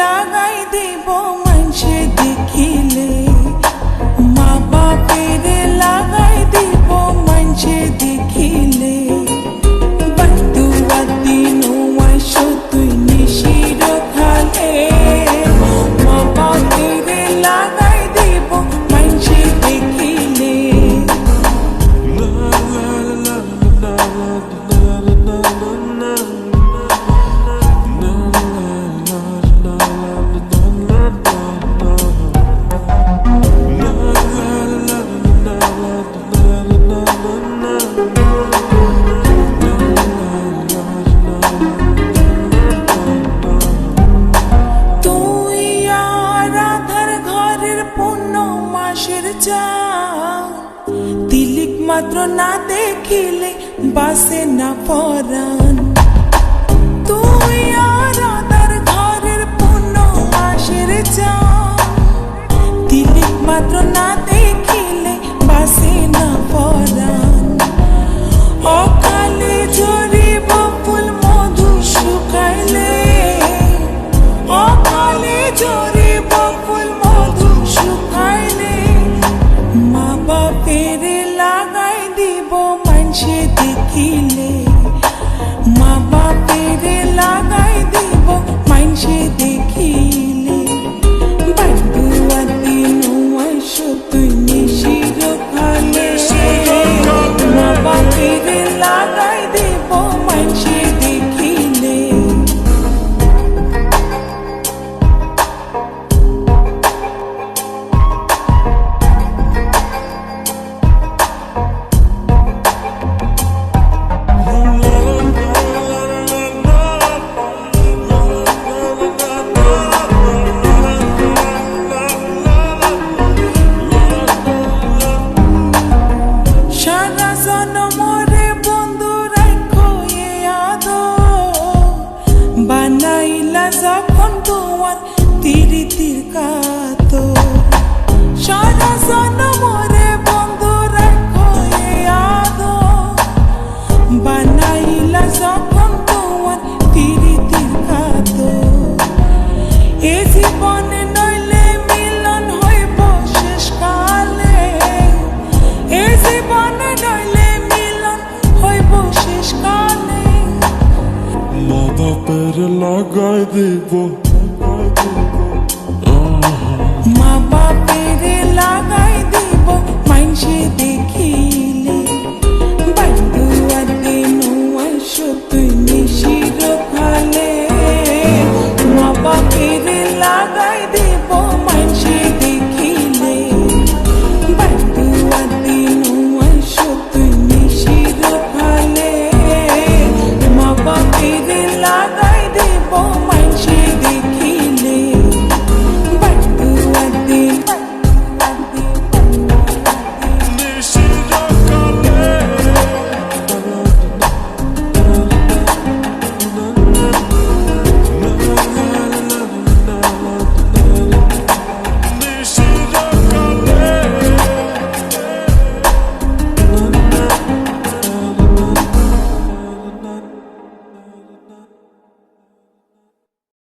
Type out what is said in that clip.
লাগাই দিব মা। না দেখিলে বাসে না পরাণ। তুমি আধা পের লাগাই দিব। মা বাপের লাগাই দিব। মাইনসি